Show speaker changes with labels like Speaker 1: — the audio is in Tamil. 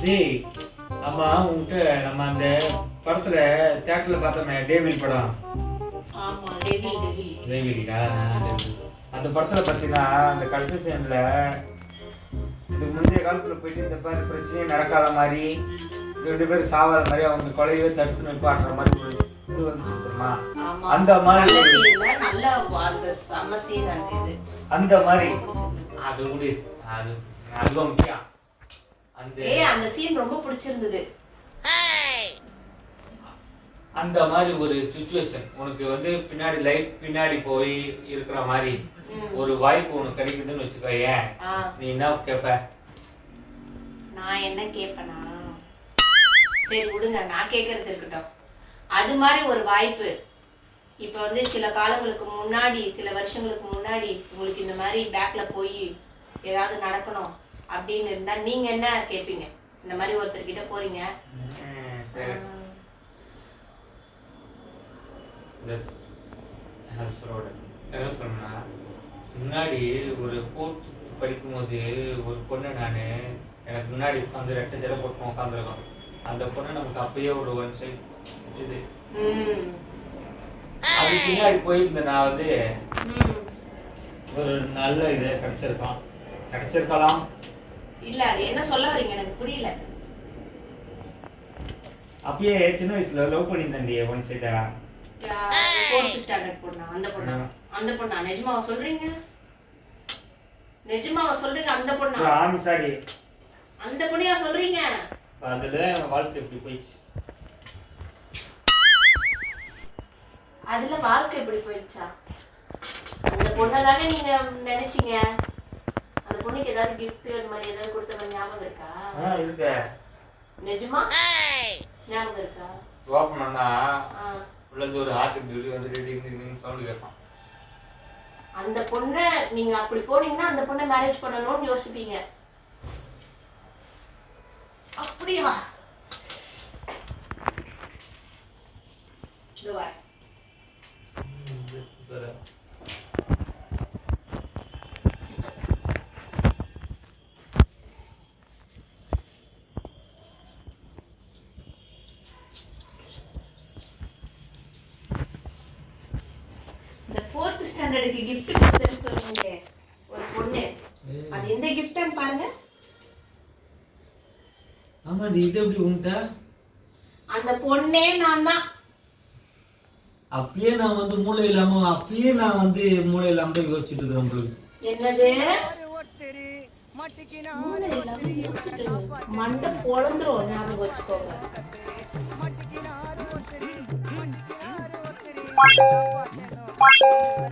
Speaker 1: டேய் ஆமா உன்கிட்ட நம்ம அந்த படத்துல தேட்டர்ல பார்த்தோமே டேவில் படம்.
Speaker 2: ஆமா டெவில் டெவில்
Speaker 1: டேவிடா அந்த படத்துல பார்த்தீங்கன்னா அந்த கடைசி சீன்ல இதுக்கு முந்தைய காலத்துல போயிட்டு இந்த மாதிரி பிரச்சனையே நடக்காத மாதிரி ரெண்டு பேரும் சாவாத மாதிரி அவங்க கொலையவே தடுத்து நிற்பாட்டுற மாதிரி ஒரு இது வந்துச்சு தெரியுமா? அந்த மாதிரி.
Speaker 2: அந்த
Speaker 1: மாதிரி. அது விடு அது அதுவும் முக்கியம். அந்த
Speaker 2: ஏய் அந்த சீன் ரொம்ப பிடிச்சிருந்தது.
Speaker 1: அந்த மாதிரி ஒரு சுச்சுவேஷன் உனக்கு வந்து பின்னாடி லைஃப் பின்னாடி போய் இருக்கிற மாதிரி. ஒரு வாய்ப்பு உனக்கு கிடைக்குதுன்னு வச்சுக்கோ ஏன்
Speaker 2: ஆ,
Speaker 1: நீ என்ன கேட்ப
Speaker 2: நான் என்ன கேட்பேனா சரி விடுங்க. நான் கேட்கறது இருக்கட்டும். அது மாதிரி ஒரு வாய்ப்பு. இப்போ வந்து சில காலங்களுக்கு முன்னாடி சில வருஷங்களுக்கு முன்னாடி உங்களுக்கு இந்த மாதிரி பேக்ல போய் ஏதாவது நடக்கணும். அப்படின்னு இருந்தா நீங்க என்ன கேட்பீங்க இந்த மாதிரி போறீங்க.
Speaker 1: சொல்ல என்ன சொன்னா முன்னாடி ஒரு ஃபோர்த் படிக்கும்போது ஒரு பொண்ணு நான் எனக்கு முன்னாடி உட்காந்து ரெட்டை ஜடை போட்டு உட்காந்துருக்கோம் அந்த பொண்ணு நமக்கு அப்பயே ஒரு ஒன் சைட் இது. அது பின்னாடி போயிருந்த நான் வந்து. ஒரு நல்ல இது கிடைச்சிருக்கான். கிடைச்சிருக்கலாம்.
Speaker 2: இல்ல அது என்ன சொல்ல வரீங்க? எனக்கு புரியல.
Speaker 1: அப்பயே சின்ன வயசுல லவ் பண்ணியிருந்தேன்டி ஒன் சைடா
Speaker 2: ஃபோர்த் ஸ்டாண்டர்ட் பொண்ணா அந்த பொண்ணா? அந்த பொண்ணா? நிஜமாவா சொல்றீங்க? நிஜமாவா சொல்றீங்க அந்த பொண்ணா?
Speaker 1: ஆமி சாரி
Speaker 2: அந்த பொண்ணையா சொல்றீங்க?
Speaker 1: அதுல வாழ்க்கை இப்படி போயிடுச்சு.
Speaker 2: அதுல வாழ்க்கை எப்படி போயிடுச்சா? அந்த பொண்ணை தானே நீங்க நினைச்சீங்க? பொண்ணுக்கு ஏதாவது gift அது மாதிரி ஏதாவது கொடுத்த மாதிரி ஞாபகம் இருக்கா?
Speaker 1: ஆ இருக்க.
Speaker 2: நிஜமா? ஞாபகம் இருக்கா?
Speaker 1: ஓப்பன் பண்ணா
Speaker 2: ஆ.
Speaker 1: உள்ள இருந்து ஒரு ஹார்ட் பியூட்டி வந்து டிங் சவுண்ட் கேட்பான்
Speaker 2: அந்த பொண்ணை நீங்க அப்படி போனீங்கன்னா அந்த பொண்ணை மேரேஜ் பண்ணணும்னு யோசிப்பீங்க. அப்படியா? இதோ வரேன். இந்த ஃபோர்த் ஸ்டாண்டர்டுக்கு gift கொடுத்தேன்னு சொன்னீங்க. ஒரு பொண்ணு. அது எந்த கிஃப்ட்னு பாருங்க.
Speaker 1: ஆமா இது எப்படி உன்ட்ட
Speaker 2: அந்த பொண்ணே நான் தான்
Speaker 1: அப்பயே நான் வந்து மூளை இல்லாம அப்பயே நான் வந்து மூளை இல்லாம தான் யோசிச்சுட்டு இருக்கிறேன் உங்களுக்கு.
Speaker 2: என்னது? மூளை இல்லாம யோசிச்சுட்டு இருக்கு. மண்டை பொழந்துரும் ஞாபகம் வச்சுக்கோங்க.
Speaker 3: Tchau,